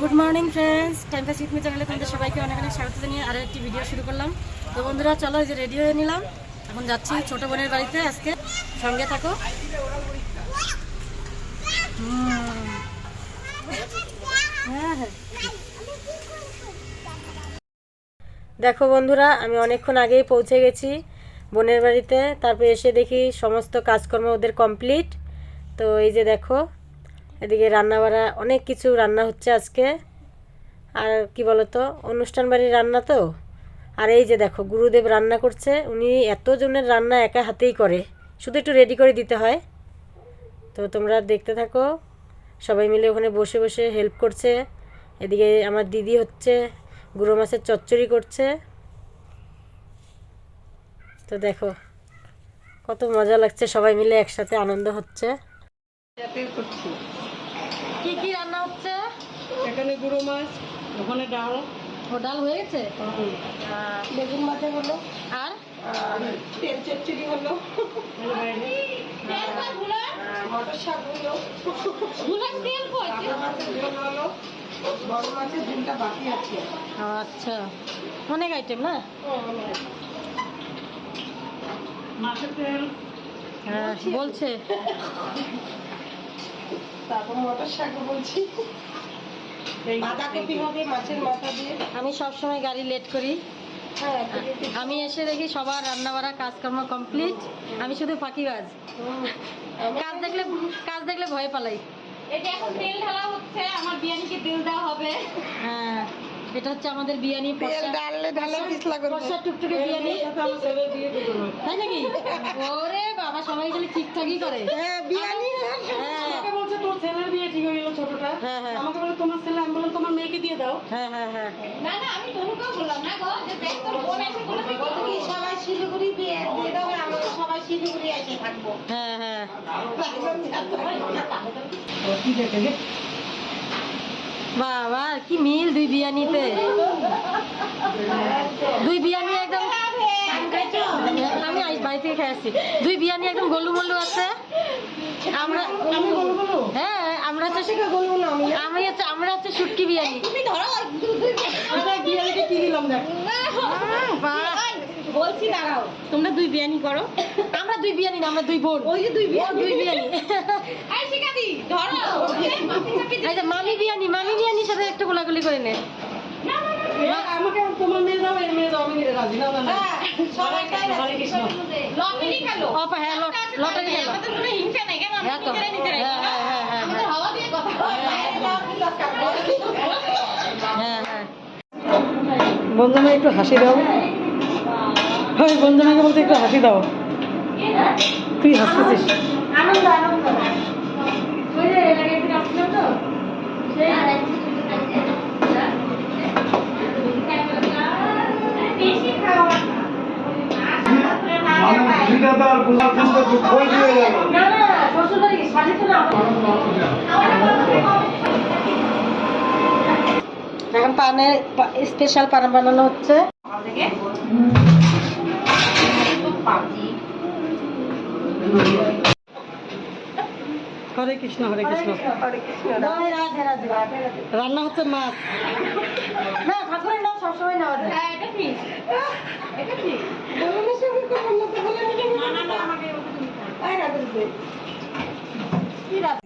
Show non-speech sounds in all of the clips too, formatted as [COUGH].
Good morning friends time pass ইটমি চ্যানেলে তোমাদের সবাইকে অনেক অনেক স্বাগত জানিয়ে আরও একটি ভিডিও শুরু করলাম। তো বন্ধুরা, চলো এই যে রেডি হয়ে নিলাম। এখন যাচ্ছি ছোট বোনের বাড়িতে। আজকে সঙ্গে থাকো। হ্যাঁ হ্যাঁ। দেখো বন্ধুরা, আমি অনেকক্ষণ আগেই পৌঁছে গেছি বোনের বাড়িতে। তারপর এসে দেখি সমস্ত কাজকর্ম ওদের কমপ্লিট তো এই যে দেখো এদিকে রান্না বাড়া অনেক কিছু রান্না হচ্ছে আজকে। আর কি বলতো, অনুষ্ঠান বাড়ির রান্না তো। আর এই যে দেখো, গুরুদেব রান্না করছে। উনি এতজনের রান্না একা হাতেই করে। শুধু একটু রেডি করে দিতে হয়। তো তোমরা দেখতে থাকো। সবাই মিলে ওখানে বসে বসে হেল্প করছে। এদিকে আমার দিদি হচ্ছে, গুঁড়ো মাছের চচ্চড়ি করছে। তো দেখো, কত মজা লাগছে সবাই মিলে একসাথে আনন্দ হচ্ছে। করছি। এখানে গুঁড়ো মাছ ওখানে ডাল। ও ডাল হয়ে গেছে? বেগুন ভাজা হলো। আর? তেল চচ্চড়ি হলো। মটর শাক হলো। কাতলা হলো। বড় মাছের ঝোলটা বাকি আছে। আচ্ছা। অনেক আইটেম না? মাছের তেল। হ্যাঁ বলছে। তারপর মটর শাক বলছি। বাঁধাকপি হবে মাছের মাথা দিয়ে। আমি সব সময় গাড়ি লেট করি। হ্যাঁ আমি এসে দেখি সবার রান্না বাড়া কাজকর্ম কমপ্লিট আমি শুধু ফাঁকিবাজ। কাজ দেখলে কাজ দেখলে ভয় পালাই। এটা এখন তেল ঢালা হচ্ছে আমার বিরিয়ানিকে তেল দেওয়া হবে। হ্যাঁ এটা হচ্ছে আমাদের বিরিয়ানি তেল ডাললে ঢালে পিছলা করব। টুকটুকে বিরিয়ানি। তাই নাকি? ওরে বাবা সবাই খালি ঠিকঠাকই করে। হ্যাঁ হ্যাঁ। বলছে তোর ছেলের বিয়ে ঠিক হয়ে গেল ছোটটা। হ্যাঁ আমাকে বলে তোমার ছেলে আমি বললাম তোমার মেয়েকে দিয়ে দাও। হ্যাঁ হ্যাঁ হ্যাঁ। না না আমি তনুকেও বললাম না গো যে দেখ তোর বোন এসে বলে তুই কি সবাই শিলিগুড়ি বিয়ে দিয়ে দাও আমরা সবাই শিলিগুড়ি এসে থাকব। হ্যাঁ হ্যাঁ। বাবা কি মিল দুই বিরিয়ানিতে দুই বিরিয়ানি একদম বাড়ি থেকে খেয়ে আসছি দুই একদম গলু মল্লু আছে। আমরা হ্যাঁ আমরা হচ্ছে না। আমি হচ্ছে আমরা হচ্ছে শুটকি বিরিয়ানি। তুমি ধরো আমরা বিরিয়ানিকে কি দিলাম দেখ। বাহ, বলছি দাঁড়াও। তোমরা দুই বিরিয়ানি করো। আমরা দুই বিরিয়ানি না আমরা দুই বোন। ওই যে দুই ও, দুই এই শিখাদি ধরো। এই মামি বিরিয়ানি মামি সাথে একটু গোলাগুলি করে নে। আমাকে তোমার মেয়ে দাও এর মেয়ে দাও আমি রাজি। না না বন্ধনা একটু হাসি দাও। হয় বন্ধনাকে বলতে একটু হাসি দাও। তুই হাসতেছিস। আনন্দ আনন্দ না না শ্বশুর বাড়ি শাড়ি তো এখন পানে স্পেশাল পান বানানো হচ্ছে। হরে কৃষ্ণ হরে কৃষ্ণ। হরে কৃষ্ণ রাধে রাধে রাধে রান্না হচ্ছে মাছ। না ঠাকুরের নাম সবসময় নেওয়া যায়। হ্যাঁ এটা ঠিক এটা ঠিক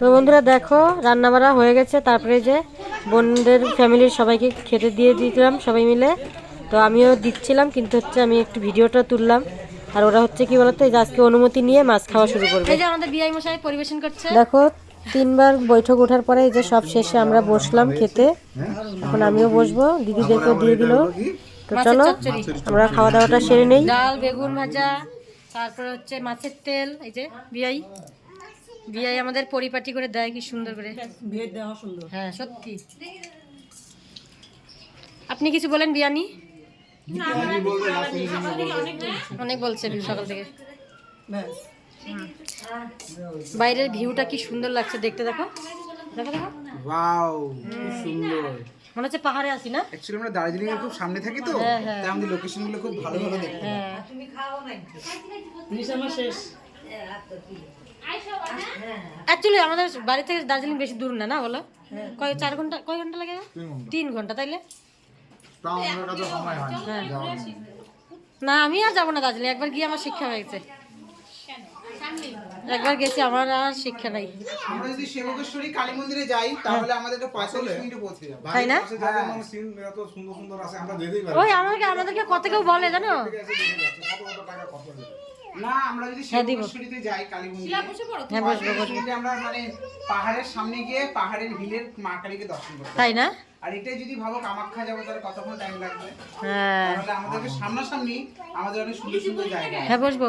তো বন্ধুরা দেখো রান্না বাড়া হয়ে গেছে। তারপরে যে বোনদের ফ্যামিলির সবাইকে খেতে দিয়ে দিলাম সবাই মিলে। তো আমিও দিচ্ছিলাম কিন্তু হচ্ছে আমি একটু ভিডিওটা তুললাম। আর ওরা হচ্ছে কি বলতো এই যে আজকে অনুমতি নিয়ে মাছ খাওয়া শুরু করবে। এই যে আমাদের বিআই মশাই পরিবেশন করছে। দেখো তিনবার বৈঠক ওঠার পরে এই যে সব শেষে আমরা বসলাম খেতে। এখন আমিও বসবো দিদিদেরকেও দিয়ে দিল। তো চলো আমরা খাওয়া দাওয়াটা সেরে নেই। ডাল বেগুন ভাজা তারপর হচ্ছে মাছের তেল এই যে বিআই বিআই আমাদের পরিপাটি করে দেয় কি সুন্দর করে। বিয়ে দেওয়া সুন্দর। হ্যাঁ সত্যি। আপনি কিছু বলেন বিয়ানি? অনেক বলছে সকাল থেকে। বাইরের ভিউটা কি সুন্দর লাগছে দেখতে দেখো। দেখো দেখো। ওয়াও খুব সুন্দর। মনে হচ্ছে পাহাড়ে আছি না? অ্যাকচুয়ালি আমরা দার্জিলিং এর খুব সামনে থাকি তো হ্যাঁ, হ্যাঁ। তাই আমাদের লোকেশনগুলো খুব ভালো ভালো দেখতে পাই। হ্যাঁ। নিশামা শেষ। অ্যাকচুয়ালি আমাদের বাড়ি থেকে দার্জিলিং বেশি দূর না না বলো? কয় চার ঘণ্টা কয় ঘণ্টা লাগে? তিন ঘণ্টা। তাইলে? না হ্যাঁ না আমি আর যাব না দার্জিলিং একবার গিয়ে আমার শিক্ষা হয়ে গেছে। একবার গেছি আমার আর শিক্ষা নাই। আমরা যদি সেবকেশ্বরী কালী মন্দিরে যাই তাহলে আমাদের একটা পঁয়তাল্লিশ মিনিটে পৌঁছে যাব। তাই না? মানে সিন এত সুন্দর সুন্দর আছে আমরা যেতেই পারি। ওই আমাকে আমাদেরকে কত কেউ বলে জানো? হয়ে। না আমরা যদি হ্যাঁ, সেবকেশ্বরীতে যাই কালী মন্দিরে হ্যাঁ বসবো পঁয়তাল্লিশ বসবো। আমরা মানে পাহাড়ের সামনে গিয়ে পাহাড়ের হিলের মা কালীকে দর্শন করতে তাই না? আর এটাই যদি ভাবো কামাখ্যা যাব তাহলে কতক্ষণ টাইম লাগবে? হ্যাঁ। তাহলে আমাদেরকে সামনাসামনি আমাদের অনেক সুন্দর সুন্দর জায়গা হ্যাঁ বসবো।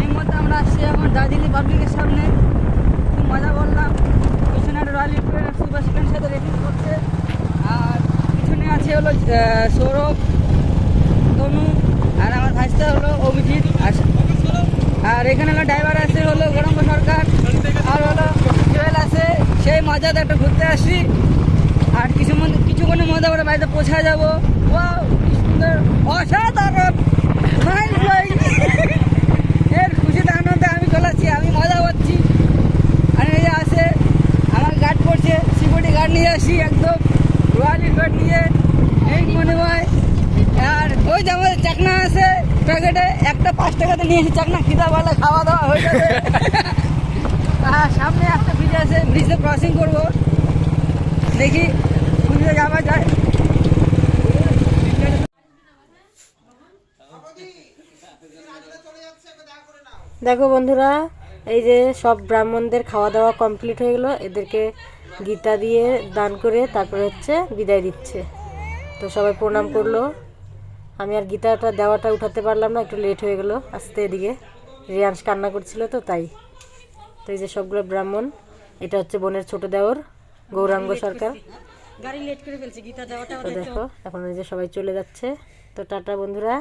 এই মধ্যে আমরা আসছি এখন দার্জিলিং পাবলিকের সামনে খুব মজা করলাম পিছনে একটা রয়্যাল এনফিল্ড সুপার সেকেন্ড সাথে রেসিং করছে। আর পিছনে আছে হলো সৌরভ, তনু, আর আমার ভাইস্তা হলো অভিজিৎ, আর আর এখানে হলো ড্রাইভার আছে হলো গৌরঙ্গ সরকার, আর হলো জুয়েল আছে, সেই মজাতে একটা ঘুরতে আসি আর কিছু কিছুক্ষণের মধ্যে আমরা বাড়িতে পৌঁছা যাব। ওয়াও কি সুন্দর, অসাধারণ Mind blowing! এর খুশিতে আনন্দে আমি চলাচ্ছি আমি মজা পাচ্ছি আর এই যে আছে আমার গার্ড করছে সিকিউরিটি গার্ড নিয়ে আসি একদম। রয়্যাল গার্ড নিয়ে। এই মনে হয়। আর ওই যে আমাদের চাকনা আছে প্যাকেটে, একটা পাঁচ টাকাতে নিয়ে এসে চাকনা খিদা বেলা খাওয়া দাওয়া হয়ে যাবে। [LAUGHS] আর সামনে একটা ব্রিজ আছে, ব্রিজে ক্রসিং করব। দেখি ব্রিজে যাওয়া যায়। দেখো বন্ধুরা, এই যে সব ব্রাহ্মণদের খাওয়া দাওয়া কমপ্লিট হয়ে গেলো। এদেরকে গীতা দিয়ে দান করে তারপরে হচ্ছে বিদায় দিচ্ছে। তো সবাই প্রণাম করল। আমি আর গীতাটা দেওয়াটা উঠাতে পারলাম না একটু লেট হয়ে গেলো আসতে এদিকে। রিয়াংশ কান্না করছিল তো তাই। তো এই যে সবগুলো ব্রাহ্মণ এটা হচ্ছে বোনের ছোট দেওর গৌরাঙ্গ সরকার। গাড়ি লেট করে ফেলছে গীতা দেওয়াটা তো দেখো এখন এই যে সবাই চলে যাচ্ছে। তো টাটা বন্ধুরা।